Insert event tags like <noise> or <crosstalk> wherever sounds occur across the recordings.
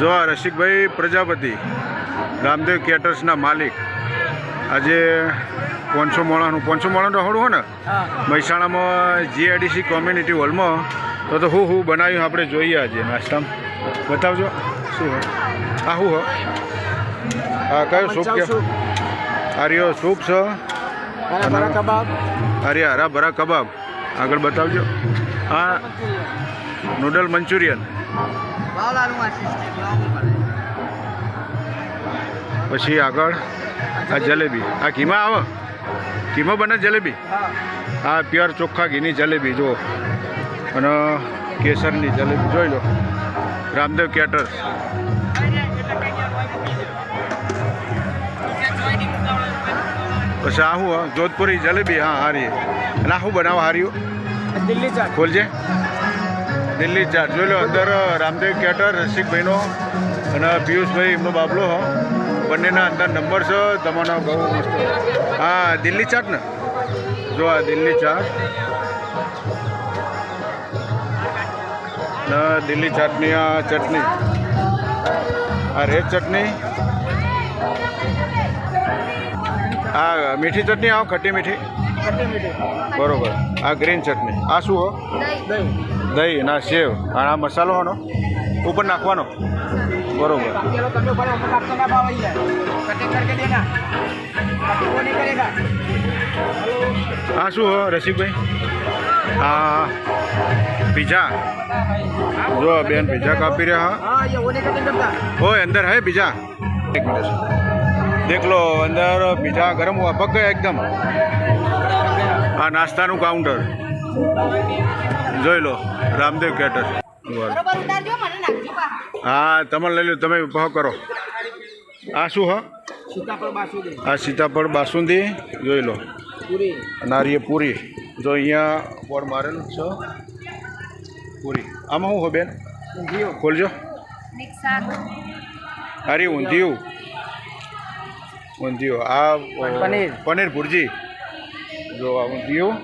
જો આ રસિકભાઈ પ્રજાપતિ રામદેવ કેટર્સના માલિક. આજે પાંચસો મોણાનું પાંચસો મોણાનું રહોડું હોય ને? મહેસાણામાં જીઆઈડીસી કોમ્યુનિટી હોલમાં તો તો હું હું બનાવ્યું આપણે જોઈએ આજે નાસ્તામાં. બતાવજો. શું હોય આ શું હો? આ કયો સૂપ કે આ રહ્યો સૂપ છે? અરે હરા ભરા કબાબ. આગળ બતાવજો. આ નૂડલ મંચુરિયન પછી આગળ આ જલેબી. આ ઘીમાં આવે. ઘીમાં બને જલેબી? આ પ્યોર ચોખ્ખા ઘીની જલેબી જો અને કેસરની જલેબી જોઈ લો. રામદેવ કેટર્સ. પછી આ શું જોધપુરી જલેબી? હા હારી અને આ શું બનાવો હાર્યું? ખોલજે. દિલ્હી ચાટ જોઈ લો અંદર રામદેવ કેટર રસિકભાઈનો અને પિયુષભાઈ એમનો બાબલો હો. બંનેના અંદર નંબર છે તમારો બહુ મસ્ત. હા દિલ્હી ચાટ ને? જો આ દિલ્હી ચાટ ને દિલ્હી ચાટની આ ચટણી. આ રેડ ચટણી. આ મીઠી ચટણી આવો ખટ્ટી મીઠી. બરોબર. આ ગ્રીન ચટણી. આ શું હો? દહીં. દહીં ના સેવ અને આ મસાલો ઉપર નાખવાનો. બરોબર. હા શું હો, રસિકભાઈ? હા પીઝા. જો બેન પીઝા કાપી રહ્યા હો. અંદર હે પીઝા. એક મિનિટ. દેખ લો, અંદર પીઝા ગરમ હુઆ એકદમ. આ નાસ્તાનું કાઉન્ટર જોઈ લો રામદેવ કેટર હા તમે લઈ લો તમે ભાવ કરો. આ શું હા? આ સીતાફળ બાસુંદી જોઈ લો. નારીએ પૂરી. જો અહીંયા બોર્ડ મારેલું છે પૂરી. આમાં શું હો બેન? ખોલજો. અરે ઊંધિયું. ઊંધિયું. આ પનીર. પનીર ભુરજી. જો આ ઊંધિયું.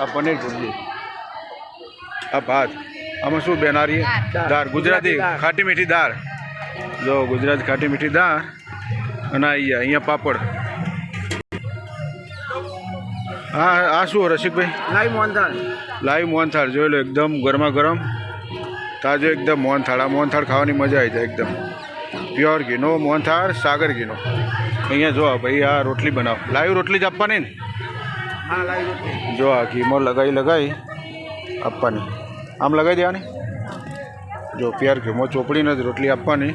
આ પનીર ભુરજી આ ભાત. આમાં શું બેન આ દાળ. ગુજરાતી ખાટી મીઠી દાળ. જો ગુજરાતી ખાટી મીઠી દાળ અને અહીંયા અહીંયા પાપડ. હા આ શું રસિકભાઈ? લાઈવ મોહનથાળ. લાઈવ મોહનથાળ. જોઈ લો એકદમ ગરમા ગરમ તાજો એકદમ મોહનથાળ. આ મોહનથાળ ખાવાની મજા આવી જાય એકદમ. પ્યોર ઘીનો મોહનથાળ સાગર ઘીનો. અહીંયા જો ભાઈ આ રોટલી બનાવો. લાઈવ રોટલી જ આપવાની ને? જો આ ઘીમો લગાવી લગાવી આપવાની. આમ લગાવી દેવાની? જો પ્યાર ઘીમો ચોપડીને જ રોટલી આપવાની.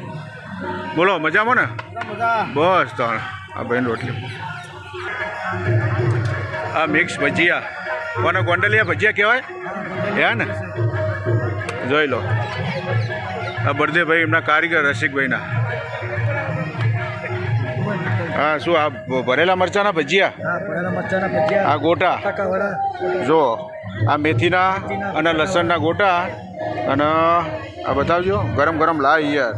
બોલો, મજામાં ને? બસ ત્રણ આ ભાઈની રોટલી. આ મિક્સ ભજીયા. કોને ગોંડલિયા ભજીયા કહેવાય? હે ને? જોઈ લો. આ બળદેવભાઈ એમના કારીગર રસિકભાઈના. હા શું આ ભરેલા મરચાના ભજીયા? ભરેલા મરચાના ભજીયા આ ગોટા? જો આ મેથીના અને લસણના ગોટા અને આ બતાવજો ગરમ ગરમ લાય યાર.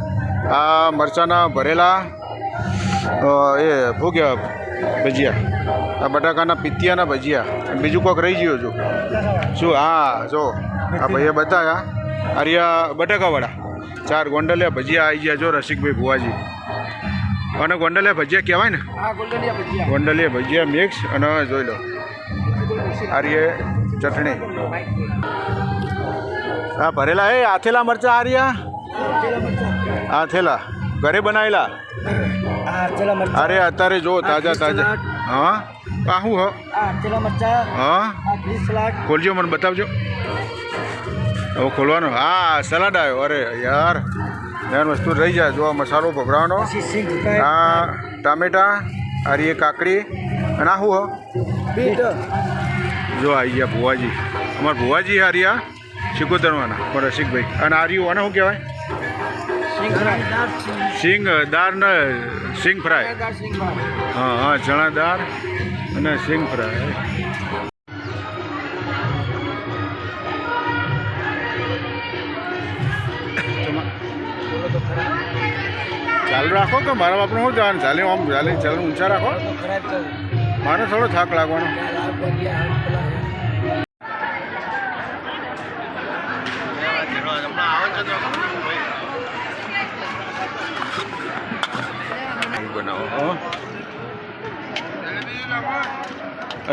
આ મરચાના ભરેલા એ શું કહેવાય ભજીયા આ બટાકાના પિત્તિયાના ભજીયા. બીજું કોઈક રહી ગયું છું શું? હા જો આ ભાઈએ બતાવ્યા અરે બટાકાવાળા. ચાર ગોંડલિયા ભજીયા આવી ગયા જો રસિકભાઈ ભુવાજી. અને ગોંડલિયા ભજીયા કહેવાય ને? ગોંડલિયા ભજીયા. મિક્સ અને જોઈ લો. આર્ય ચટણી. હા ભરેલા એ આથેલા મરચા આર્યા? આથેલા ઘરે બનાવેલા હા અરે અત્યારે જો તાજા તાજા. હા? આ શું હ? હા હા? ખોલજો મને બતાવજો. હવે ખોલવાનો. હા સલાડ આવ્યો. અરે યાર. યાર વસ્તુ રહી જાય જો આ મસાલો ભભરાવાનો આ ટામેટા એ કાકડી અને આ હું જો આવી ગયા ભુવાજી. અમારા ભુવાજી હારિયા શિકોતરવાના પણ રસિકભાઈ અને આર્યું આને શું કહેવાય? સિંગ દાર ને સિંગ ફ્રાય. હા હા ચણા દાળ અને સિંગ ફ્રાય. ચાલુ રાખો કે મારા બાપનું શું જવાનું ચાલે, આમ ચાલે ચાલે, ઊંચા રાખો. મારે થોડો થાક લાગવાનો.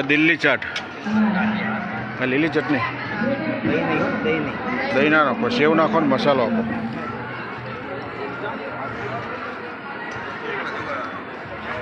દિલ્હી ચાટ. લીલી ચટણી. દહીં ના નાખો, સેવ નાખો ને મસાલો આપો.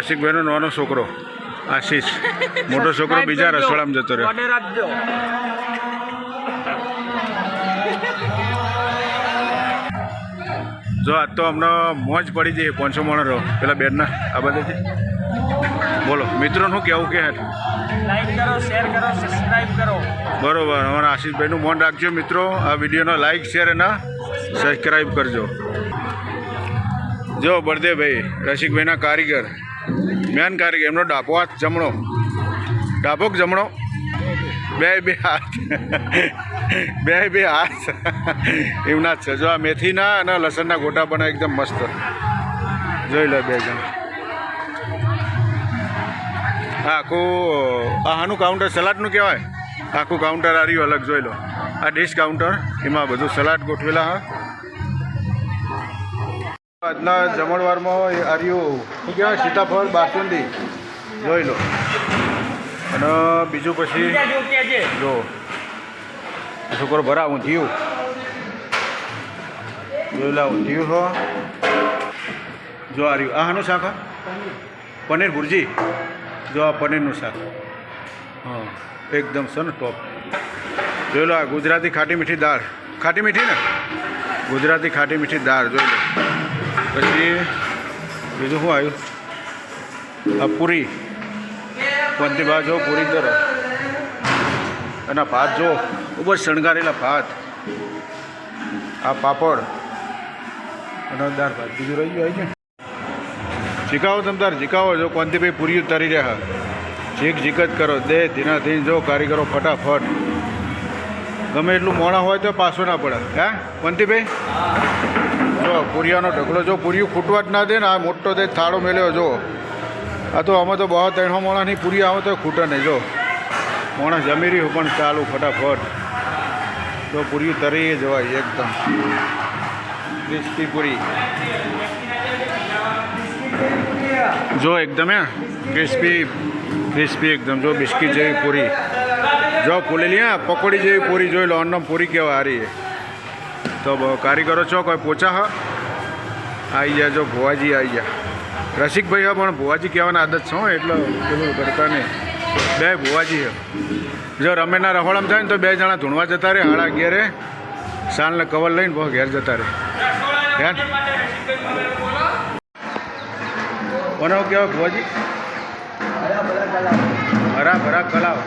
રસિકભાઈનો નાનો છોકરો આશીષ. <laughs> મોટો છોકરો બીજા રસોડામાં જતો રહ્યો. જો આજ તો અમને મોજ પડી જઈએ પાંચસો માણસ પેલા બેનના આ બધેથી બોલો મિત્રોનું શું કહેવું કે લાઈક કરો શેર કરો સબસ્ક્રાઇબ કરો. બરોબર અમારા આશીષભાઈનું મન રાખજો મિત્રો. આ વિડીયોનો લાઈક શેર અને સબસ્ક્રાઈબ કરજો. જો બળદેવભાઈ રસિકભાઈના કારીગર. મેન કારીગર એમનો ડાબો હાથ જમણો. ડાબો જમણો? બે બે હાથ. બે બે હાથ. એમના જ છે. જો આ મેથીના અને લસણના ગોટા પણ એકદમ મસ્ત. જોઈ લો બે જણ. આખું આનું કાઉન્ટર સલાડનું કહેવાય? આખું કાઉન્ટર આ રહ્યું અલગ, જોઈ લો. આ ડિશ કાઉન્ટર એમાં બધું સલાડ ગોઠવેલા હા. આજના જમણવારમાં આર્યું શું કહેવાય, સીતાફળ બાસુંદી. જોઈ લો. અને બીજું પછી, જો છોકરો ભરા ઊંધિયું. જોઈ લા, ઊંધિયું હો. જો આર્યું આ હાનું શાક પનીર ભુરજી. જો આ પનીરનું શાક. હા, એકદમ છે ને ટોપ જોઈ લો, આ ગુજરાતી ખાટી મીઠી દાળ. ખાટી મીઠી ને? ગુજરાતી ખાટી મીઠી દાળ, જોઈ લો. પછી બીજું શું આવ્યું? આ પૂરી. કોનથી ભાત જો? પૂરી કરો અને ભાત જો. ખૂબ જ શણગારેલા ભાત. આ પાપડ. અને દાળ ભાત. બીજું રહી ગયું, આવી છે શીખાવો તમ તાર શીખાવો જો. કોનથી ભાઈ પૂરી ઉતારી રહ્યા. જીક શીખ જ કરો. દે ધીના ધીન જો. કારીગરો ફટાફટ. ગમે એટલું મોડા હોય તો પાછો ના પડે. હે? વંતીભાઈ જો પૂરિયાનો ઢગલો, જો પૂરિયું ખૂટવા જ ના દે ને, આ મોટો તે થાળો મેલ્યો જો આ તો અમે તો બહુ ત્રણસો મોણાની પૂરી આવે તો ખૂટે નહીં જો માણસ જમી રહ્યું, પણ ચાલુ ફટાફટ. તો પૂરી તરી જવાય એકદમ. ક્રિસ્પી પૂરી. જો એકદમ, હે. ક્રિસ્પી ક્રિસ્પી એકદમ, જો બિસ્કીટ જેવી પૂરી. જો ફૂલેલી, હા, પકોડી જેવી પૂરી જોઈ લો, અન્નમ પૂરી કેવા હારી તો કારીગરો છો કોઈ પોચા હા? આવી ગયા જો ભુવાજી આવી ગયા. રસિકભાઈ હા પણ ભુવાજી કહેવાની આદત છે હો, એટલે પેલું કરતા નહીં. બે ભુવાજી છે જો રમેના રહોડામાં થાય ને તો બે જણા ધૂણવા જતા રહે હાડા અગિયારે સાલને કવર લઈને બહુ ઘેર જતા રહે હે બનાવ કેવા ભુવાજી? હરા ભરા કલાવ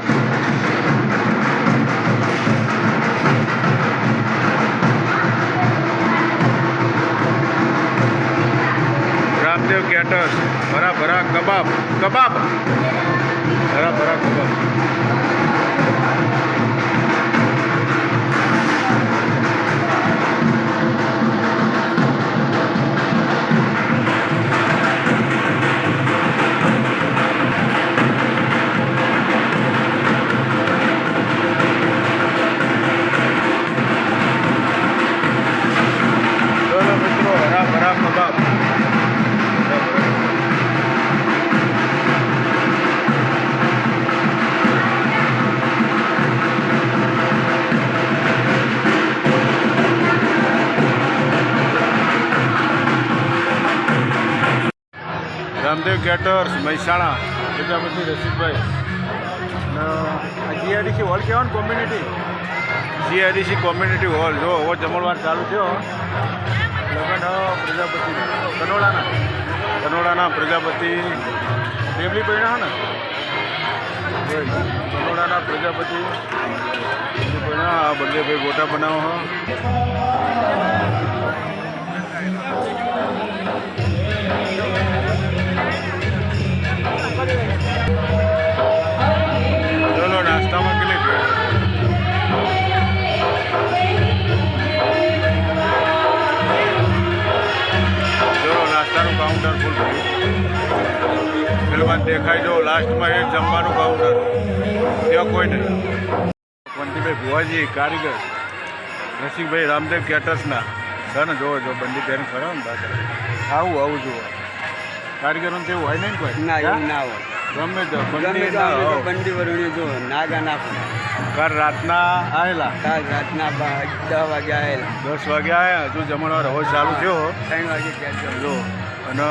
રામદેવ કેટર્સ ભરા ભરા કબાબ કબાબ. ભરા ભરા કબાબ. Ramdev caterers Mehsana Prajapati Rasikbhai. GIDC hall કહેવાય ને કોમ્યુનિટી જીઆઈડીસી કોમ્યુનિટી હોલ જો, હવે જમણવાર ચાલુ થયો. લગ્ન પ્રજાપતિ. કનોડાના. કનોડાના પ્રજાપતિ. ડેબલી પૈણા ને? કનોડાના પ્રજાપતિ. આ બંને ભાઈ ગોટા બનાવો હો દેખાય જો લાસ્ટમાં એ જમવાનું કાઉન્ટર ત્યાં કોઈ નહીં. વંટીભાઈ ભુવાજી કારીગર. રસિકભાઈ રામદેવ કેટર્સના. છે ને જોવો જો બંડી બેન ખરા ને દાદા આવું આવું જુઓ. કારીગરોને તેવું હોય નહીં કોઈ? ના? એવું ના હોય. ગમે તો ગમે તો બંડી વરુણી જો નાગા નાખું. કાલ રાતના આવેલા કાલ રાતના દસ વાગે આવેલા દસ વાગે આવ્યા હજુ જમણવાર હવે ચાલુ થયો. ત્રણ વાગે જો અને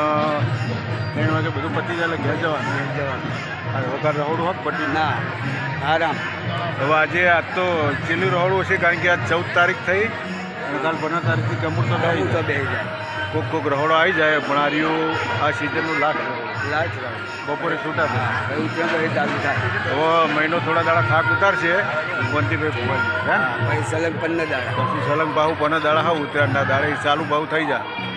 ત્રણ વાગે બધું પતી જાય એટલે ઘેર જવાનું. ઘેર જવાનું. આ વગર રહોડું હોત પતી ના આરામ. હવે આજે આજ તો છેલ્લું રહોડું હશે કારણ કે આજ ચૌદ તારીખ થઈ. અને કાલ પંદર તારીખથી કમૂર તો થઈ તો બે જાય. કોક કોક રહોડો આવી જાય પણ આ રહ્યું આ સિઝનનું લાચ રહું બપોરે છૂટા થાય. એવું ત્યાં ચાલુ થાય. હવે મહિનો થોડા દાડા થાક ઉતારશે વંતીભાઈ ભુવાજી હે? પછી સલંગ પંદર દાડા. પછી સલંગ ભાવ પને દાડા હા ઉત્તરાયણના દાડે એ ચાલુ ભાવ થઈ જાય.